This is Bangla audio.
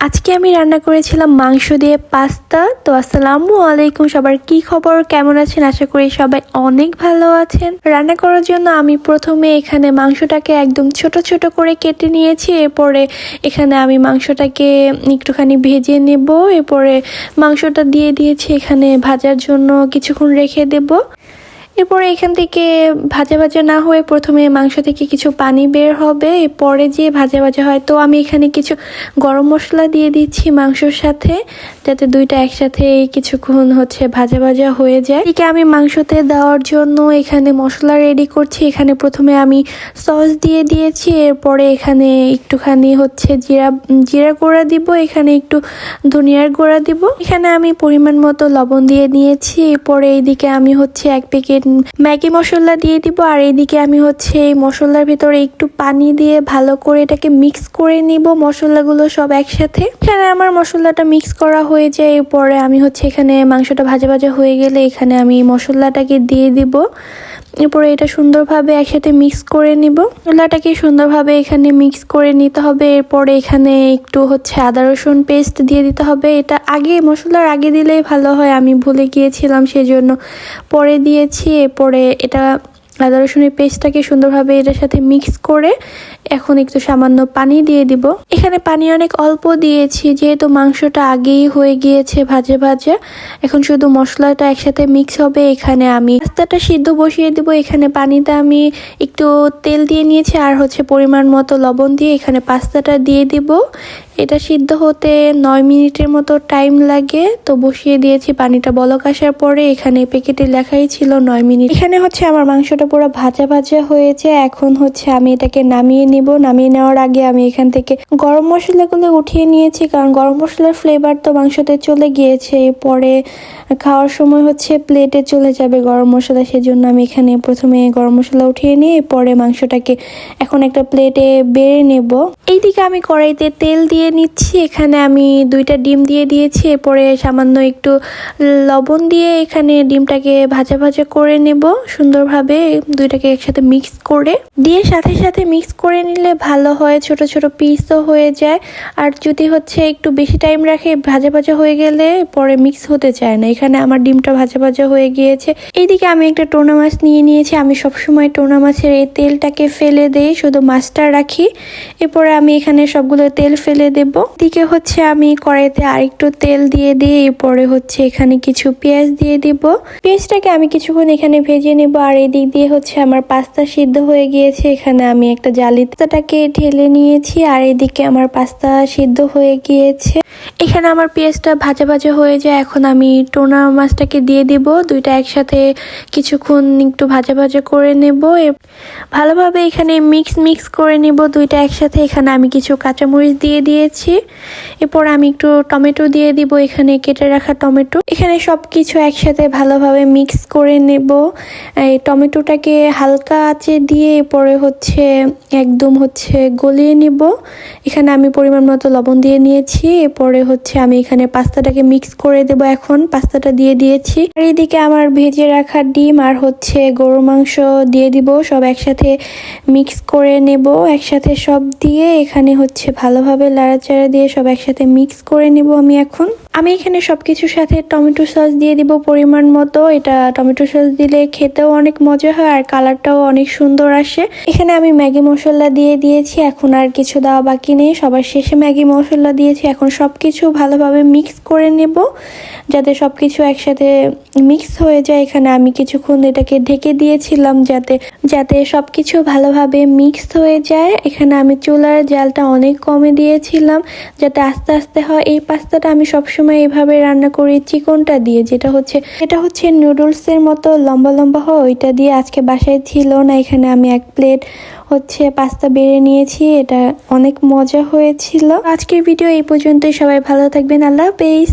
আজকে আমি রান্না করেছিলাম মাংস দিয়ে পাস্তা। তো আসসালামু আলাইকুম সবার, কি খবর? কেমন আছেন? আশা করি সবাই অনেক ভালো আছেন। রান্না করার জন্য আমি প্রথমে এখানে মাংসটাকে একদম ছোট ছোট করে কেটে নিয়েছি। এরপরে এখানে আমি মাংসটাকে একটুখানি ভেজে নেব। এরপরে মাংসটা দিয়ে দিয়েছি এখানে ভাজার জন্য কিছুক্ষণ রেখে দেব। এরপরে এখান থেকে ভাজা ভাজা না হয়ে প্রথমে মাংস থেকে কিছু পানি বের হবে। এরপরে যে ভাজা ভাজা হয়, তো আমি এখানে কিছু গরম মশলা দিয়ে দিচ্ছি মাংসর সাথে, যাতে দুইটা একসাথে কিছুক্ষণ হচ্ছে ভাজা ভাজা হয়ে যায়। এদিকে আমি মাংসতে দেওয়ার জন্য এখানে মশলা রেডি করছি। এখানে প্রথমে আমি সস দিয়ে দিয়েছি। এরপরে এখানে একটুখানি হচ্ছে জিরা জিরা গুঁড়া দিব। এখানে একটু ধনিয়ার গুঁড়া দিব। এখানে আমি পরিমাণ মতো লবণ দিয়ে নিয়েছি এরপরে এইদিকে আমি হচ্ছে এক প্যাকেট ম্যাগি মশলা দিয়ে দিব, আর এইদিকে আমি হচ্ছে এই মশলার ভিতরে একটু পানি দিয়ে ভালো করে এটাকে মিক্স করে নিব, মশলাগুলো সব একসাথে। এখানে আমার মশলাটা মিক্স করা হয়ে যায়, এরপরে আমি হচ্ছে এখানে মাংসটা ভাজা ভাজা হয়ে গেলে এখানে আমি মশলাটাকে দিয়ে দিব। এরপরে এটা সুন্দরভাবে একসাথে মিক্স করে নিব। ছোলাটাকে সুন্দরভাবে এখানে মিক্স করে নিতে হবে। এরপরে এখানে একটু হচ্ছে আদা রসুন পেস্ট দিয়ে দিতে হবে। এটা আগে মশলার আগে দিলেই ভালো হয়, আমি ভুলে গিয়েছিলাম সেজন্য। পরে দিয়েছি, এরপরে এটা আদা রসুনের পেস্টটাকে সুন্দরভাবে এটার সাথে মিক্স করে এখন একটু সামান্য পানি দিয়ে দিব। এখানে পানি অনেক অল্প দিয়েছি, যেহেতু মাংসটা আগেই হয়ে গিয়েছে ভাজে ভাজে। এখন শুধু মশলাটা একসাথে মিক্স হবে এখানে আমি। পাস্তাটা সিদ্ধ বসিয়ে দিব, এখানে পানিতে আমি একটু তেল দিয়ে নিয়েছি, আর হচ্ছে পরিমাণ মতো লবণ দিয়ে এখানে পাস্তাটা দিয়ে দিব। এটা সিদ্ধ হতে নয় মিনিটের মতো টাইম লাগে। তো বসিয়ে দিয়েছি পানিটা। বলক আসার পরে এখানে প্যাকেটে লেখাই ছিল নয় মিনিট। এখানে হচ্ছে আমার মাংসটা পুরো ভাজা ভাজা হয়েছে। এখন হচ্ছে আমি এটাকে নামিয়ে নিব। নামিয়ে নেওয়ার আগে আমি এখান থেকে গরম মশলাগুলো উঠিয়ে নিয়েছি, কারণ গরম মশলার ফ্লেভার তো মাংসতে চলে গিয়েছে। পরে খাওয়ার সময় হচ্ছে প্লেটে চলে যাবে গরম মশলা, সেজন্য আমি এখানে প্রথমে গরম মশলা উঠিয়ে নিয়ে পরে মাংসটাকে এখন একটা প্লেটে বেড়ে নেব। এইদিকে আমি কড়াইতে তেল দিয়ে নিচ্ছি। এখানে আমি দুইটা ডিম দিয়ে দিয়েছি। এরপরে সামান্য একটু লবণ দিয়ে এখানে ডিমটাকে ভাজা ভাজা করে নেব সুন্দরভাবে। দুইটাকে একসাথে মিক্স করে। দিয়ে সাথে সাথে মিক্স করে নিলে ভালো হয়। ছোট ছোট পিসও হয়ে যায়। আর যদি হচ্ছে একটু বেশি টাইম রাখে, ভাজা ভাজা হয়ে গেলে পরে মিক্স হতে চায় না। এখানে আমার ডিমটা ভাজা ভাজা হয়ে গিয়েছে। এইদিকে আমি একটা টোনা মাছ নিয়ে নিয়েছি। আমি সবসময় টোনা মাছের এই তেলটাকে ফেলে দেই, শুধু মাছটা রাখি। এরপরে আমি এখানে সবগুলো তেল ফেলে দেব। দিকে হচ্ছে আমি কড়াইতে আরেকটু তেল দিয়ে দিয়ে, এরপরে হচ্ছে এখানে কিছু পেঁয়াজ দিয়ে দিব। পেঁয়াজটাকে আমি কিছুক্ষণ এখানে ভেজে নেব, আর এদিক দিয়ে হচ্ছে আমার পাস্তা সিদ্ধ হয়ে গিয়েছে। এখানে আমি একটা জালিতাটাকে ঢেলে নিয়েছি, আর এদিকে আমার পাস্তা সিদ্ধ হয়ে গিয়েছে। এখানে আমার পেঁয়াজটা ভাজা ভাজা হয়ে যায়, এখন আমি টোনা মাছটাকে দিয়ে দিব। দুইটা একসাথে কিছুক্ষণ একটু ভাজা ভাজা করে নেব। ভালোভাবে এখানে মিক্স মিক্স করে নেব, দুইটা একসাথে। এখানে আমি কিছু কাঁচামরিচ দিয়ে দিয়ে দিয়েছি। এরপর আমি একটু টমেটো দিয়ে দিব, এখানে কেটে রাখা টমেটো। এখানে সব কিছু একসাথে ভালোভাবে মিক্স করে নেব। এই টমেটোটাকে হালকা আঁচে দিয়ে এরপরে হচ্ছে একদম হচ্ছে গলিয়ে নিব। এখানে আমি পরিমাণ মতো লবণ দিয়ে নিয়েছি। এরপরে হচ্ছে আমি এখানে পাস্তাটাকে মিক্স করে দেব এখন। পাস্তাটা দিয়ে দিয়েছি। আর এদিকে আমার ভেজে রাখা ডিম আর হচ্ছে গরু মাংস দিয়ে দিব। সব একসাথে মিক্স করে নেব। একসাথে সব দিয়ে এখানে হচ্ছে ভালোভাবে লাড়াচাড়া দিয়ে সব একসাথে মিক্স করে নেব আমি এখন। আমি এখানে সব কিছুর সাথে টমেটো সস দিয়ে দিব পরিমাণ মতো। এটা টমেটো সস দিলে খেতেও অনেক মজা হয় আর কালারটাও অনেক সুন্দর আসে। এখানে আমি ম্যাগি মশলা দিয়ে দিয়েছি, এখন আর কিছু দেওয়া বাকি নেই। সবার শেষে ম্যাগি মশলা দিয়েছি, এখন সব কিছু ভালোভাবে মিক্স করে নেব। যাতে সব কিছু একসাথে মিক্স হয়ে যায়, এখানে আমি কিছুক্ষণ এটাকে ঢেকে দিয়েছিলাম যাতে যাতে সব কিছু ভালোভাবে মিক্স হয়ে যায়। এখানে আমি চুলার জালটা অনেক কমে দিয়েছিলাম। যাতে আস্তে আস্তে হয়, এই পাস্তাটা আমি সবসময় এইভাবে রান্না করি, চিকনটা দিয়ে, যেটা হচ্ছে, এটা হচ্ছে নুডলসের মতো লম্বা লম্বা হয়, ওইটা দিয়ে আজকে বাসায় ছিল না, এখানে আমি এক প্লেট হচ্ছে পাস্তা বেড়ে নিয়েছি, এটা অনেক মজা হয়েছিল। আজকের ভিডিও এই পর্যন্তই, সবাই ভালো থাকবেন, আল্লাহ হাফেজ।